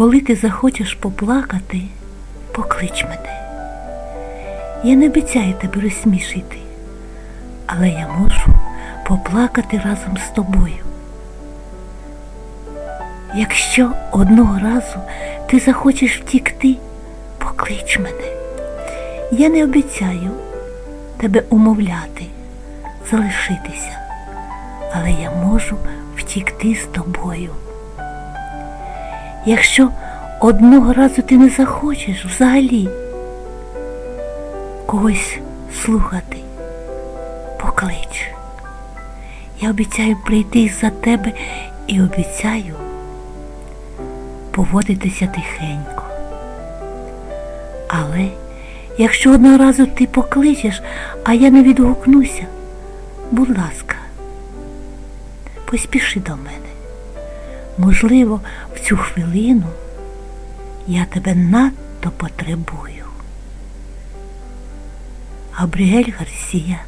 Коли ти захочеш поплакати, поклич мене. Я не обіцяю тебе розсмішити, але я можу поплакати разом з тобою. Якщо одного разу ти захочеш втікти, поклич мене. Я не обіцяю тебе умовляти, залишитися, але я можу втікти з тобою. Якщо одного разу ти не захочеш взагалі когось слухати, поклич. Я обіцяю прийти за тебе і обіцяю поводитися тихенько. Але якщо одного разу ти покличеш, а я не відгукнуся, будь ласка, поспіши до мене. Можливо, в цю хвилину я тебе надто потребую. Габріель Гарсія